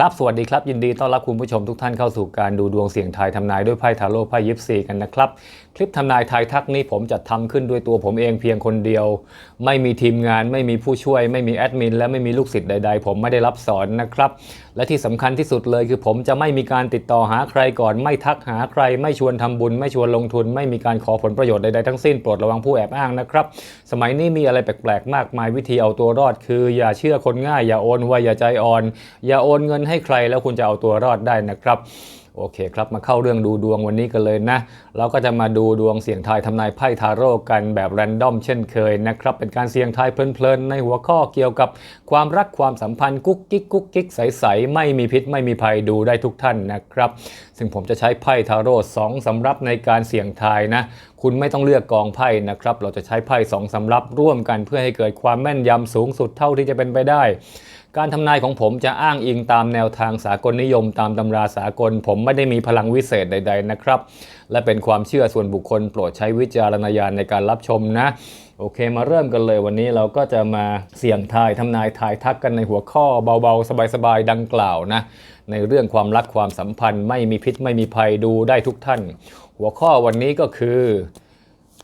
ครับ สวัสดีครับ ยินดีต้อนรับคุณผู้ชมทุกท่านเข้าสู่การดูดวงเสี่ยงทายทำนายด้วยไพ่ทาโร่ไพ่ยิปซีกันนะครับ คลิปทำนายทายทักนี้ผมจัดทำขึ้นด้วยตัวผมเองเพียงคนเดียว ไม่มีทีมงาน ไม่มีผู้ช่วย ไม่มีแอดมิน และไม่มีลูกศิษย์ใดๆ ผมไม่ได้รับสอนนะครับ และที่สำคัญที่สุดเลยคือผมจะไม่มีการติดต่อหาใครก่อน ไม่ทักหาใคร ไม่ชวนทำบุญ ไม่ชวนลงทุน ไม่มีการขอผลประโยชน์ใดๆทั้งสิ้นโปรดระวังผู้แอบอ้างนะครับ สมัยนี้มีอะไรแปลกๆ มากมายวิธีเอาตัวรอด คืออย่าเชื่อคนง่าย อย่าโอนไวอย่าใจอ่อน อย่าโอนเงินให้ใครแล้วคุณจะเอาตัวรอดได้นะครับ โอเคครับมาเข้าเรื่องดูดวงวันนี้กันเลยนะ เราก็จะมาดูดวงเสี่ยงทายทำนายไพ่ทาโร่กันแบบแรนดอมเช่นเคยนะครับ เป็นการเสี่ยงทายเพลินๆ ในหัวข้อเกี่ยวกับความรักความสัมพันธ์กุ๊กกิ๊กกุ๊กกิ๊กใสๆไม่มีพิษไม่มีภัยดูได้ทุกท่านนะครับ ซึ่งผมจะใช้ไพ่ทาโร่สองสำรับในการเสี่ยงทายนะคุณไม่ต้องเลือกกองไพ่นะครับเราจะใช้ไพ่สองสำรับร่วมกันเพื่อให้เกิดความแม่นยำสูงสุดเท่าที่จะเป็นไปได้ การทำนายของผมจะอ้างอิงตามแนวทางสากลนิยมตามตำราสากล ผมไม่ได้มีพลังวิเศษใด ๆ นะครับ และเป็นความเชื่อส่วนบุคคลโปรดใช้วิจารณญาณในการรับชมนะโอเคมาเริ่มกันเลยวันนี้เราก็จะมาเสี่ยงทายทำนายทายทักกันในหัวข้อเบาๆ สบายๆ ดังกล่าวนะ ในเรื่องความรักความสัมพันธ์ ไม่มีพิษไม่มีภัยดูได้ทุกท่าน หัวข้อวันนี้ก็คือ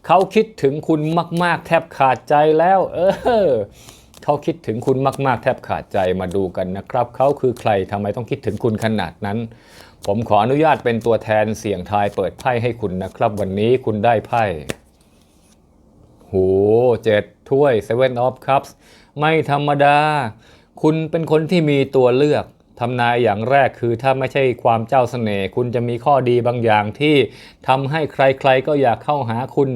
เขาคิดถึงคุณมาก ๆ แทบขาดใจแล้ว เออ เขาคิดถึงคุณมาก ๆ แทบขาดใจมาดูกันนะครับ เขาคือใครทำไมต้องคิดถึงคุณขนาดนั้น ผมขออนุญาตเป็นตัวแทนเสี่ยงทายเปิดไพ่ให้คุณนะครับ วันนี้คุณได้ไพ่โหเจ็ดถ้วย Seven of Cups ไม่ธรรมดา คุณเป็นคนที่มีตัวเลือก ทำนายอย่างแรกคือถ้าไม่ใช่ความเจ้าเสน่ห์คุณจะมีข้อดีบางอย่างที่ทำให้ใครๆก็อยากเข้าหาคุณ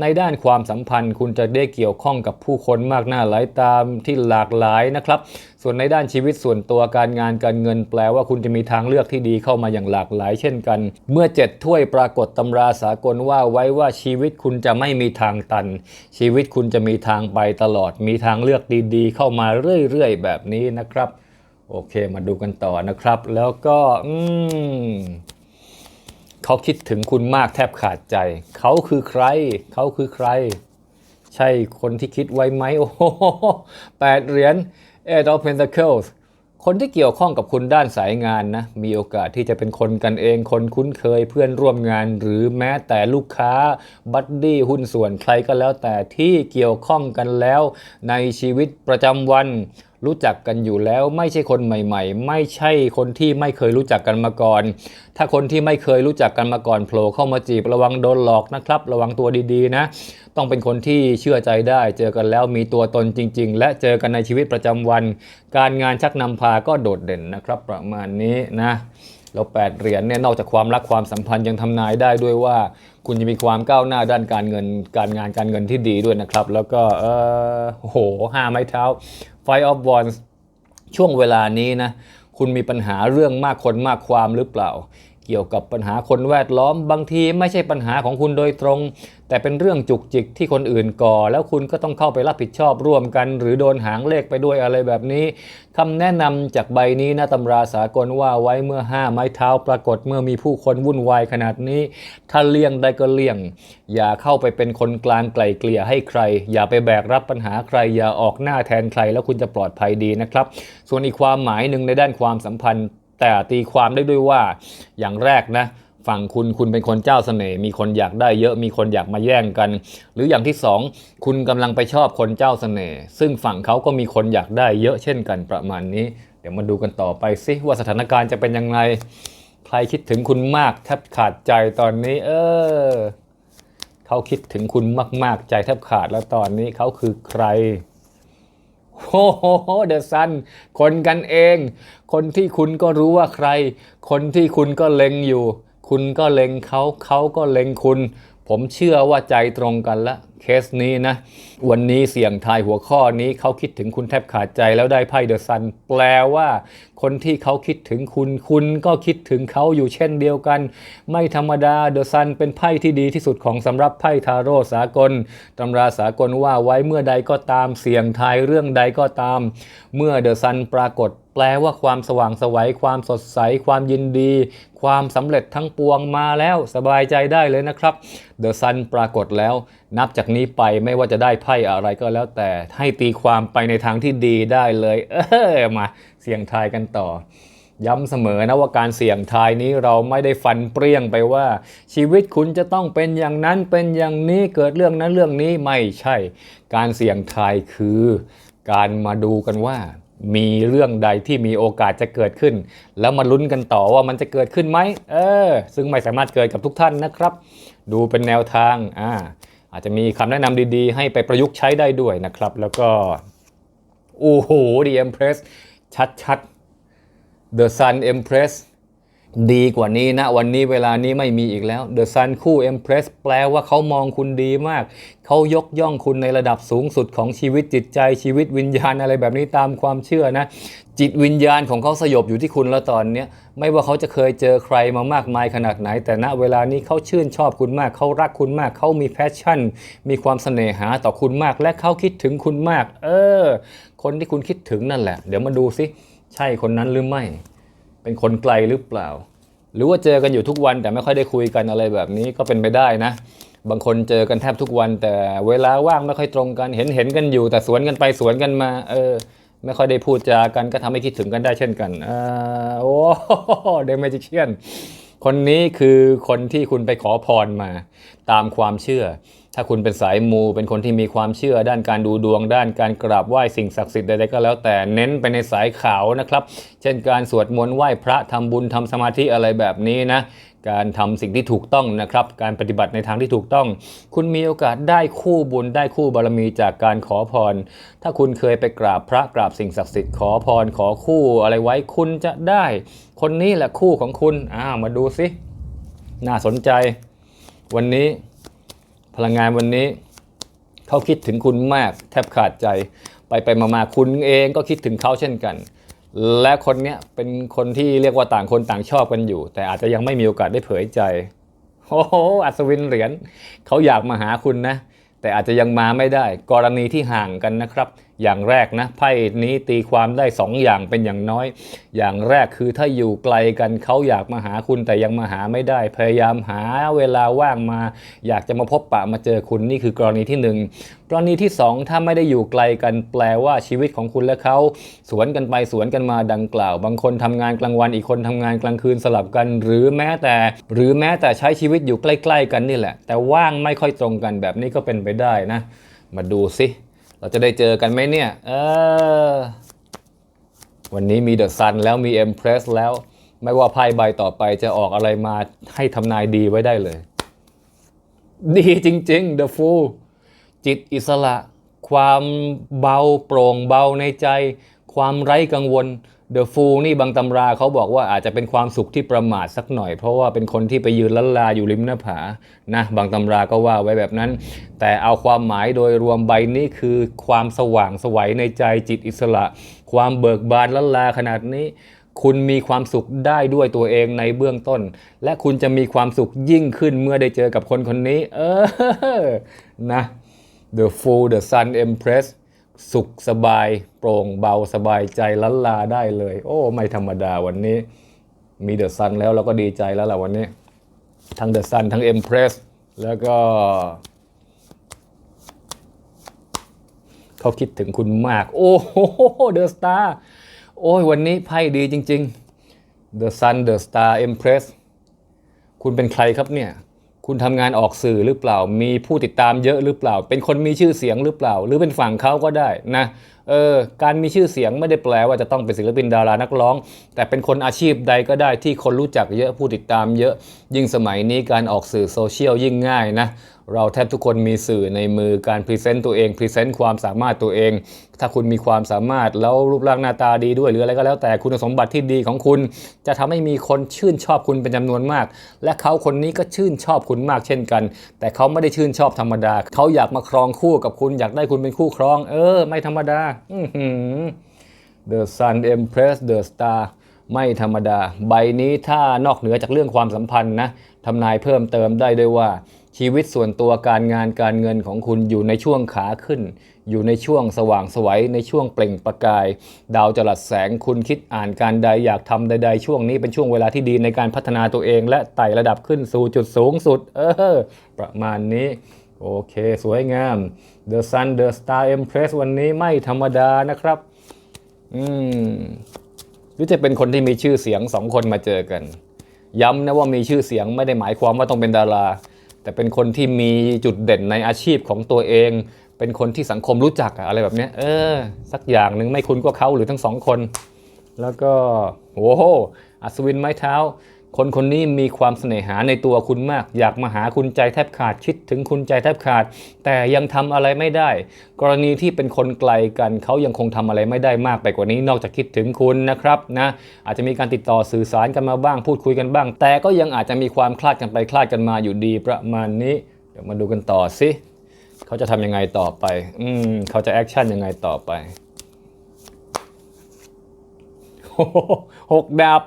ในด้านความสัมพันธ์ คุณจะได้เกี่ยวข้องกับผู้คนมากหน้าหลายตามที่หลากหลายนะครับ ส่วนในด้านชีวิตส่วนตัวการงานการเงินแปลว่าคุณจะมีทางเลือกที่ดีเข้ามาอย่างหลากหลาย เช่นกัน เมื่อเจ็ดถ้วยปรากฏตำราสากลว่าไว้ว่าชีวิตคุณจะไม่มีทางตัน ชีวิตคุณจะมีทางไปตลอด มีทางเลือกดีๆ เข้ามาเรื่อย ๆ แบบนี้นะครับ โอเคมาดูกันต่อนะครับ แล้วก็อืมเขาคิดถึงคุณมากแทบขาดใจ เขาคือใคร เขาคือใคร ใช่คนที่คิดไว้ไหมโอ้โหแปดเหรียญ Eight of Pentacles คนที่เกี่ยวข้องกับคุณด้านสายงานนะ มีโอกาสที่จะเป็นคนกันเอง คนคุ้นเคยเพื่อนร่วมงาน หรือแม้แต่ลูกค้า บัดดี้หุ้นส่วนใครก็แล้วแต่ที่เกี่ยวข้องกันแล้วในชีวิตประจำวัน รู้จักกันอยู่แล้วไม่ใช่คนใหม่ ๆ ไม่ใช่คนที่ไม่เคยรู้จักกันมาก่อน ถ้าคนที่ไม่เคยรู้จักกันมาก่อนโผล่เข้ามาจีบระวังโดนหลอกนะครับ ระวังตัวดีๆนะ ต้องเป็นคนที่เชื่อใจได้ เจอกันแล้วมีตัวตนจริง ๆ และเจอกันในชีวิตประจำวัน การงานชักนำพาก็โดดเด่นนะครับ ประมาณนี้นะแล้วแปดเหรียญเนี่ยนอกจากความรักความสัมพันธ์ยังทำนายได้ด้วยว่า คุณจะมีความก้าวหน้าด้านการเงินการงานการเงินที่ดีด้วยนะครับ แล้วก็เออโหห้าไม้เท้า Five of Wands ช่วงเวลานี้นะคุณมีปัญหาเรื่องมากคนมากความหรือเปล่า เกี่ยวกับปัญหาคนแวดล้อมบางทีไม่ใช่ปัญหาของคุณโดยตรง แต่เป็นเรื่องจุกจิกที่คนอื่นก่อ แล้วคุณก็ต้องเข้าไปรับผิดชอบร่วมกัน หรือโดนหางเลขไปด้วยอะไรแบบนี้คำแนะนำจากใบนี้นะตำราสากลว่าไว้เมื่อห้าไม้เท้าปรากฏเมื่อมีผู้คนวุ่นวายขนาดนี้ ถ้าเลี่ยงได้ก็เลี่ยง อย่าเข้าไปเป็นคนกลางไกลเกลี่ยให้ใคร อย่าไปแบกรับปัญหาใคร อย่าออกหน้าแทนใคร แล้วคุณจะปลอดภัยดีนะครับ ส่วนอีกความหมายหนึ่งในด้านความสัมพันธ์ แต่ตีความได้ด้วยว่าอย่างแรกนะ ฝั่งคุณคุณเป็นคนเจ้าเสน่ห์มีคนอยากได้เยอะมีคนอยากมาแย่งกัน หรืออย่างที่สองคุณกำลังไปชอบคนเจ้าเสน่ห์ซึ่งฝั่งเขาก็มีคนอยากได้เยอะเช่นกันประมาณนี้ เดี๋ยวมาดูกันต่อไปสิว่าสถานการณ์จะเป็นยังไงใครคิดถึงคุณมากแทบขาดใจตอนนี้ เออเขาคิดถึงคุณมาก ๆ ใจแทบขาดแล้วตอนนี้เขาคือใครโอ้โหเดอะซันคนกันเอง คนที่คุณก็รู้ว่าใคร คนที่คุณก็เล็งอยู่ คุณก็เล็งเขาเขาก็เล็งคุณ ผมเชื่อว่าใจตรงกันละเคสนี้นะ วันนี้เสี่ยงทายหัวข้อนี้เขาคิดถึงคุณแทบขาดใจแล้วได้ไพ่เดอะซันแปลว่า คนที่เขาคิดถึงคุณ คุณก็คิดถึงเขาอยู่เช่นเดียวกัน ไม่ธรรมดาเดอะซันเป็นไพ่ที่ดีที่สุดของสำหรับไพ่ทาโร่สากลตำราสากลว่าไว้เมื่อใดก็ตามเสี่ยงทายเรื่องใดก็ตาม เมื่อเดอะซันปรากฏแปลว่าความสว่างไสวัยความสดใส ความยินดี ความสำเร็จทั้งปวงมาแล้วสบายใจได้เลยนะครับเดอะซันปรากฏแล้ว นับจากนี้ไปไม่ว่าจะได้ไพ่อะไรก็แล้วแต่ให้ตีความไปในทางที่ดีได้เลย เออมาเสี่ยงทายกันต่อ ย้ำเสมอนะว่าการเสี่ยงทายนี้เราไม่ได้ฟันเปรี้ยงไปว่า ชีวิตคุณจะต้องเป็นอย่างนั้นเป็นอย่างนี้เกิดเรื่องนั้นเรื่องนี้ไม่ใช่ การเสี่ยงทายคือ การมาดูกันว่ามีเรื่องใดที่มีโอกาสจะเกิดขึ้น แล้วมาลุ้นกันต่อว่ามันจะเกิดขึ้นไหมเออ ซึ่งไม่สามารถเกิดกับทุกท่านนะครับ ดูเป็นแนวทางอ่า อาจจะมีคำแนะนำดีๆ ให้ไปประยุกต์ใช้ได้ด้วยนะครับ แล้วก็ โอ้โห The Empress ชัดๆ The Sun Empress ดีกว่านี้นะ วันนี้เวลานี้ไม่มีอีกแล้ว The Sun คู่ Empress แปลว่าเขามองคุณดีมาก เขายกย่องคุณในระดับสูงสุดของชีวิตจิตใจชีวิตวิญญาณอะไรแบบนี้ตามความเชื่อนะ จิตวิญญาณของเขาสยบอยู่ที่คุณแล้วตอนนี้ไม่ว่าเขาจะเคยเจอใครมามากมายขนาดไหน แต่ณเวลานี้เขาชื่นชอบคุณมากเขารักคุณมากเขามีแพชชั่น มีความเสน่หาต่อคุณมาก และเขาคิดถึงคุณมาก เออ คนที่คุณคิดถึงนั่นแหละ เดี๋ยวมาดูสิใช่คนนั้นหรือไม่ เป็นคนไกลหรือเปล่า หรือว่าเจอกันอยู่ทุกวันแต่ไม่ค่อยได้คุยกันอะไรแบบนี้ก็เป็นไปได้นะ บางคนเจอกันแทบทุกวัน แต่เวลาว่างไม่ค่อยตรงกันเห็นเห็นกันอยู่ แต่สวนกันไปสวนกันมา เออ ไม่ค่อยได้พูดจากันก็ทำให้คิดถึงกันได้เช่นกันอ่าโอ้เดมจิเชียนคนนี้คือคนที่คุณไปขอพรมาตามความเชื่อ ถ้าคุณเป็นสายมู เป็นคนที่มีความเชื่อด้านการดูดวง ด้านการกราบไหว้สิ่งศักดิ์สิทธิ์ใดๆก็แล้วแต่เน้นไปในสายขาวนะครับ เช่นการสวดมนต์ไหว้พระทำบุญทำสมาธิอะไรแบบนี้นะการทำสิ่งที่ถูกต้องนะครับ การปฏิบัติในทางที่ถูกต้อง คุณมีโอกาสได้คู่บุญได้คู่บารมีจากการขอพร ถ้าคุณเคยไปกราบพระกราบสิ่งศักดิ์สิทธิ์ขอพรขอคู่อะไรไว้คุณจะได้ คนนี้แหละคู่ของคุณอ้าวมาดูสิน่าสนใจ วันนี้ พลังงานวันนี้เขาคิดถึงคุณมากแทบขาดใจ ไปไปมามาคุณเองก็คิดถึงเขาเช่นกัน และคนเนี้ยเป็นคนที่เรียกว่าต่างคนต่างชอบกันอยู่ แต่อาจจะยังไม่มีโอกาสได้เผยใจโอ้โหอัศวินเหรียญเขาอยากมาหาคุณนะ แต่อาจจะยังมาไม่ได้ กรณีที่ห่างกันนะครับ อย่างแรกนะไพ่นี้ตีความได้สองอย่างเป็นอย่างน้อย อย่างแรกคือถ้าอยู่ไกลกันเขาอยากมาหาคุณแต่ยังมาหาไม่ได้ พยายามหาเวลาว่างมา อยากจะมาพบปะมาเจอคุณนี่คือกรณีที่หนึ่งกรณีที่สองถ้าไม่ได้อยู่ไกลกันแปลว่าชีวิตของคุณและเขาสวนกันไปสวนกันมาดังกล่าว บางคนทำงานกลางวันอีกคนทำงานกลางคืนสลับกัน หรือแม้แต่ หรือแม้แต่ใช้ชีวิตอยู่ใกล้ ๆ กันนี่แหละ แต่ว่างไม่ค่อยตรงกันแบบนี้ก็เป็นไปได้นะ มาดูสิ เราจะได้เจอกันไหมเนี่ย เออ วันนี้มีเดอะซันแล้วมีเอ็มเพรสแล้ว ไม่ว่าไพ่ใบต่อไปจะออกอะไรมาให้ทำนายดีไว้ได้เลย ดีจริงๆ The Fool จิตอิสระ ความเบาโปร่งเบาในใจ ความไร้กังวล The Fool นี่บางตำราเขาบอกว่าอาจจะเป็นความสุขที่ประมาทสักหน่อย เพราะว่าเป็นคนที่ไปยืนลันลาอยู่ริมหน้าผานะบางตำราก็ว่าไว้แบบนั้น แต่เอาความหมายโดยรวมใบนี้คือความสว่างสวัยในใจจิตอิสระ ความเบิกบานลันลาขนาดนี้ คุณมีความสุขได้ด้วยตัวเองในเบื้องต้น และคุณจะมีความสุขยิ่งขึ้นเมื่อได้เจอกับคนคนนี้ เออนะ The Fool The Sun Empress สุขสบายโปร่งเบาสบายใจลันลาได้เลย โอ้ ไม่ธรรมดาวันนี้ มี The Sun แล้วเราก็ดีใจแล้วล่ะวันนี้ ทั้ง The Sun ทั้ง Empress แล้วก็เขาคิดถึงคุณมาก โอ้โห The Star โอ้ยวันนี้ไพ่ดีจริง ๆ The Sun The Star Empress คุณเป็นใครครับเนี่ย คุณทำงานออกสื่อหรือเปล่า มีผู้ติดตามเยอะหรือเปล่า เป็นคนมีชื่อเสียงหรือเปล่า หรือเป็นฝั่งเขาก็ได้นะเออการมีชื่อเสียงไม่ได้แปลว่าจะต้องเป็นศิลปินดารานักร้อง แต่เป็นคนอาชีพใดก็ได้ที่คนรู้จักเยอะผู้ติดตามเยอะ ยิ่งสมัยนี้การออกสื่อโซเชียลยิ่งง่ายนะ เราแทบทุกคนมีสื่อในมือการพรีเซนต์ตัวเองพรีเซนต์ความสามารถตัวเอง ถ้าคุณมีความสามารถแล้วรูปร่างหน้าตาดีด้วยหรืออะไรก็แล้วแต่คุณสมบัติที่ดีของคุณ จะทำให้มีคนชื่นชอบคุณเป็นจำนวนมาก และเขาคนนี้ก็ชื่นชอบคุณมากเช่นกัน แต่เขาไม่ได้ชื่นชอบธรรมดา เขาอยากมาครองคู่กับคุณอยากได้คุณเป็นคู่ครอง เออ ไม่ธรรมดา อือหือ The Sun Empress The Star ไม่ธรรมดา ใบนี้ถ้านอกเหนือจากเรื่องความสัมพันธ์นะทำนายเพิ่มเติมได้ด้วยว่า ชีวิตส่วนตัวการงานการเงินของคุณอยู่ในช่วงขาขึ้น อยู่ในช่วงสว่างไสวัยในช่วงเปล่งประกาย ดาวจรัสแสงคุณคิดอ่านการใดอยากทำใด ๆ ช่วงนี้เป็นช่วงเวลาที่ดีในการพัฒนาตัวเอง และไต่ระดับขึ้นสู่จุดสูงสุด เออ ประมาณนี้ โอเค สวยงาม The Sun The Star Empress วันนี้ไม่ธรรมดานะครับ อืมรือจะเป็นคนที่มีชื่อเสียงสองคนมาเจอกัน ย้ำนะว่ามีชื่อเสียงไม่ได้หมายความว่าต้องเป็นดารา แต่เป็นคนที่มีจุดเด่นในอาชีพของตัวเอง เป็นคนที่สังคมรู้จักอะไรแบบนี้เออ สักอย่างหนึ่งไม่คุณก็เขาหรือทั้งสองคน แล้วก็โอ้โหอัศวินไม้เท้า คนคนนี้มีความเสน่หาในตัวคุณมาก อยากมาหาคุณใจแทบขาดคิดถึงคุณใจแทบขาด แต่ยังทำอะไรไม่ได้ กรณีที่เป็นคนไกลกันเขายังคงทำอะไรไม่ได้มากไปกว่านี้ นอกจากคิดถึงคุณนะครับนะอาจจะมีการติดต่อสื่อสารกันมาบ้าง พูดคุยกันบ้าง แต่ก็ยังอาจจะมีความคลาดกันไปคลาดกันมาอยู่ดีประมาณนี้ เดี๋ยวมาดูกันต่อสิเขาจะทำยังไงต่อไป อืมเขาจะแอคชั่นยังไงต่อไปหหกดาบ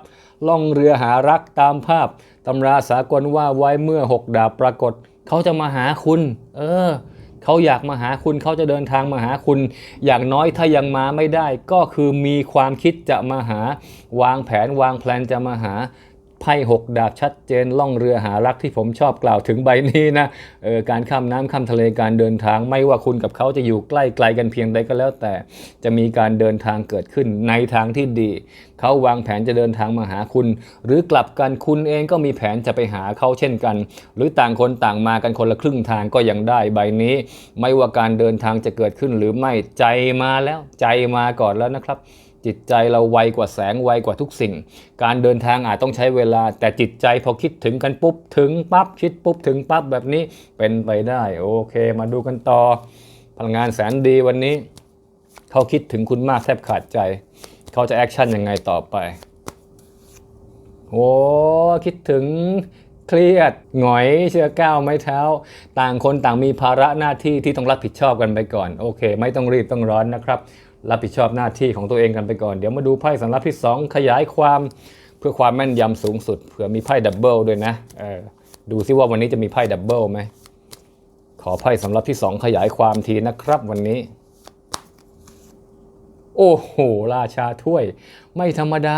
ล่องเรือหารักตามภาพตำราสากลว่าไว้เมื่อหกดาบปรากฏ เขาจะมาหาคุณ เออ เขาอยากมาหาคุณเขาจะเดินทางมาหาคุณ อย่างน้อยถ้ายังมาไม่ได้ ก็คือมีความคิดจะมาหา วางแผนวางแผนจะมาหา ไพ่หกดาบชัดเจนล่องเรือหารักที่ผมชอบกล่าวถึงใบนี้นะเออการข้ามน้ำข้ามทะเลการเดินทาง ไม่ว่าคุณกับเขาจะอยู่ใกล้ไกลกันเพียงใดก็แล้ว แต่จะมีการเดินทางเกิดขึ้นในทางที่ดี เขาวางแผนจะเดินทางมาหาคุณ หรือกลับกันคุณเองก็มีแผนจะไปหาเขาเช่นกัน หรือต่างคนต่างมากันคนละครึ่งทางก็ยังได้ใบนี้ ไม่ว่าการเดินทางจะเกิดขึ้นหรือไม่ใจมาแล้วใจมาก่อนแล้วนะครับ จิตใจเราไวกว่าแสงไวกว่าทุกสิ่ง การเดินทางอาจต้องใช้เวลา แต่จิตใจพอคิดถึงกันปุ๊บถึงปั๊บคิดปุ๊บถึงปั๊บแบบนี้เป็นไปได้ โอเค มาดูกันต่อ พลังงานแสนดีวันนี้ เขาคิดถึงคุณมากแทบขาดใจ เขาจะแอคชั่นยังไงต่อไปโอ้คิดถึงเครียดหงอยเชื่อก้าวไม้เท้า ต่างคนต่างมีภาระหน้าที่ที่ต้องรับผิดชอบกันไปก่อน โอเค ไม่ต้องรีบต้องร้อนนะครับ รับผิดชอบหน้าที่ของตัวเองกันไปก่อน เดี๋ยวมาดูไพ่สำรับที่ 2 ขยายความเพื่อความแม่นยำสูงสุดเผื่อมีไพ่ดับเบิลด้วยนะเออดูซิว่าวันนี้จะมีไพ่ดับเบิลไหมขอไพ่สำรับที่ 2 ขยายความทีนะครับวันนี้ โอ้โห ราชาถ้วย ไม่ธรรมดา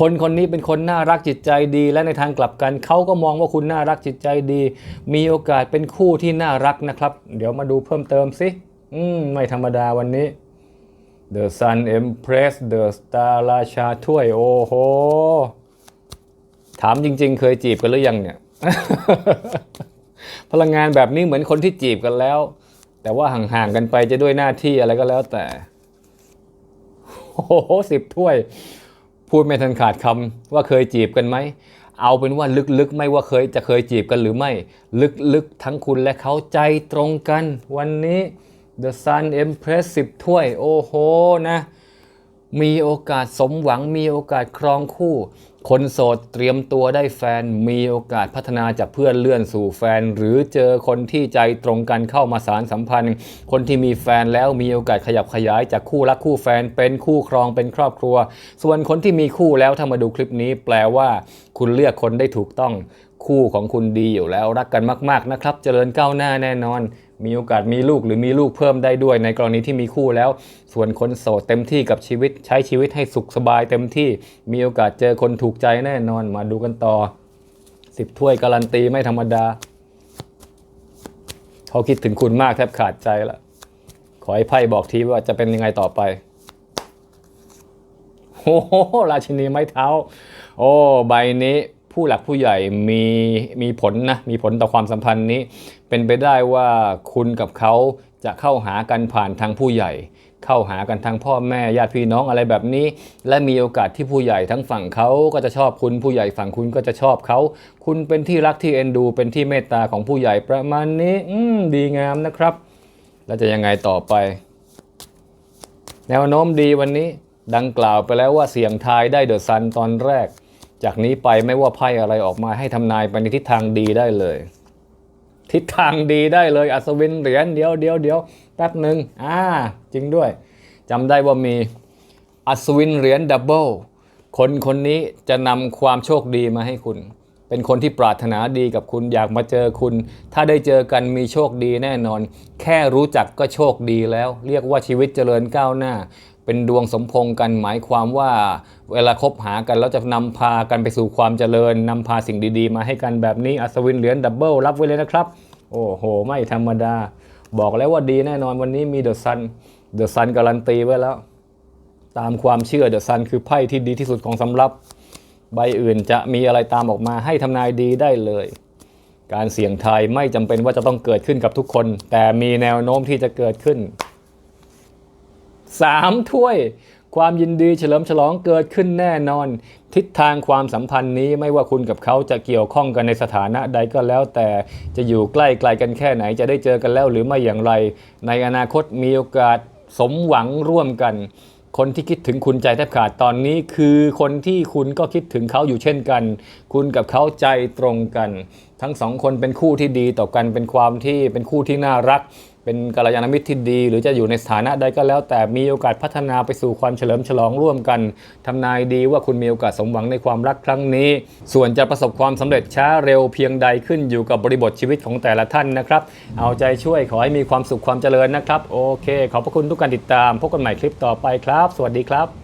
คนคนนี้เป็นคนน่ารักจิตใจดี และในทางกลับกันเขาก็มองว่าคุณน่ารักจิตใจดี มีโอกาสเป็นคู่ที่น่ารักนะครับ เดี๋ยวมาดูเพิ่มเติมสิอืมไม่ธรรมดาวันนี้ The Sun Empress The Star ราชาถ้วย โอ้โห ถามจริง ๆ เคยจีบกันหรือยังเนี่ย พลังงานแบบนี้เหมือนคนที่จีบกันแล้ว แต่ว่าห่าง ๆ กันไปจะด้วยหน้าที่อะไรก็แล้วแต่โอ้โหสิบถ้วย พูดไม่ทันขาดคำว่าเคยจีบกันไหม เอาเป็นว่าลึกๆ ไม่ว่าเคยจะเคยจีบกันหรือไม่ ลึกๆ ทั้งคุณและเขาใจตรงกัน วันนี้ The Sun Empress 10 ถ้วย โอ้โหนะ มีโอกาสสมหวังมีโอกาสครองคู่ คนโสดเตรียมตัวได้แฟน มีโอกาสพัฒนาจากเพื่อนเลื่อนสู่แฟน หรือเจอคนที่ใจตรงกันเข้ามาสารสัมพันธ์ คนที่มีแฟนแล้วมีโอกาสขยับขยายจากคู่รักคู่แฟนเป็นคู่ครองเป็นครอบครัว ส่วนคนที่มีคู่แล้วถ้ามาดูคลิปนี้ แปลว่า คุณเลือกคนได้ถูกต้อง คู่ของคุณดีอยู่แล้วรักกันมาก ๆนะครับ เจริญก้าวหน้าแน่นอน มีโอกาสมีลูกหรือมีลูกเพิ่มได้ด้วยในกรณีที่มีคู่แล้ว ส่วนคนโสดเต็มที่กับชีวิตใช้ชีวิตให้สุขสบายเต็มที่มีโอกาสเจอคนถูกใจแน่นอนมาดูกันต่อสิบถ้วยการันตีไม่ธรรมดา เขาคิดถึงคุณมากแทบขาดใจละขอให้ไพ่บอกทีว่าจะเป็นยังไงต่อไปโอ้ราชินีไม้เท้า โอ้ ใบนี้ ผู้หลักผู้ใหญ่มีมีผลนะมีผลต่อความสัมพันธ์นี้ เป็นไปได้ว่าคุณกับเขาจะเข้าหากันผ่านทางผู้ใหญ่ เข้าหากันทางพ่อแม่ญาติพี่น้องอะไรแบบนี้ และมีโอกาสที่ผู้ใหญ่ทั้งฝั่งเขาก็จะชอบคุณผู้ใหญ่ฝั่งคุณก็จะชอบเขา คุณเป็นที่รักที่เอ็นดู เป็นที่เมตตาของผู้ใหญ่ประมาณนี้ อืมดีงามนะครับ แล้วจะยังไงต่อไป แนวโน้มดีวันนี้ดังกล่าวไปแล้วว่าเสียงทายได้เดอะซันตอนแรก จากนี้ไปไม่ว่าไพ่อะไรออกมาให้ทำนายไปในทิศทางดีได้เลย ทิศทางดีได้เลย อัศวินเหรียญเดี๋ยวเดี๋ยวเดี๋ยวแป๊บหนึ่งอ่าจริงด้วยจำได้ว่ามีอัศวินเหรียญดับเบิลคนคนนี้จะนำความโชคดีมาให้คุณ เป็นคนที่ปรารถนาดีกับคุณอยากมาเจอคุณ ถ้าได้เจอกันมีโชคดีแน่นอน แค่รู้จักก็โชคดีแล้ว เรียกว่าชีวิตเจริญก้าวหน้า เป็นดวงสมพงกันหมายความว่า เวลาคบหากันแล้วจะนำพากันไปสู่ความเจริญนำพาสิ่งดีๆ มาให้กันแบบนี้อัศวินเหรียญดับเบิลรับไว้เลยนะครับ โอ้โห ไม่ธรรมดา บอกแล้วว่าดีแน่นอนวันนี้มีเดอะซันเดอะซันการันตีไว้แล้ว ตามความเชื่อเดอะซันคือไพ่ที่ดีที่สุดของสำรับ ใบอื่นจะมีอะไรตามออกมาให้ทำนายดีได้เลย การเสี่ยงทายไม่จำเป็นว่าจะต้องเกิดขึ้นกับทุกคน แต่มีแนวโน้มที่จะเกิดขึ้น 3 ถ้วยความยินดีเฉลิมฉลองเกิดขึ้นแน่นอน ทิศทางความสัมพันธ์นี้ไม่ว่าคุณกับเขาจะเกี่ยวข้องกันในสถานะใดก็แล้ว แต่จะอยู่ใกล้ไกลกันแค่ไหนจะได้เจอกันแล้วหรือไม่อย่างไร ในอนาคตมีโอกาสสมหวังร่วมกัน คนที่คิดถึงคุณใจแทบขาดตอนนี้คือคนที่คุณก็คิดถึงเขาอยู่เช่นกัน คุณกับเขาใจตรงกัน ทั้งสองคนเป็นคู่ที่ดีต่อกันเป็นความที่เป็นคู่ที่น่ารัก เป็นกัลยาณมิตรที่ดี หรือจะอยู่ในสถานะใดก็แล้ว แต่มีโอกาสพัฒนาไปสู่ความเฉลิมฉลองร่วมกันทำนายดีว่าคุณมีโอกาสสมหวังในความรักครั้งนี้ ส่วนจะประสบความสำเร็จช้าเร็วเพียงใดขึ้นอยู่กับบริบทชีวิตของแต่ละท่านนะครับ เอาใจช่วยขอให้มีความสุขความเจริญนะครับ โอเค ขอบพระคุณทุกการติดตามพบกันใหม่คลิปต่อไปครับ สวัสดีครับ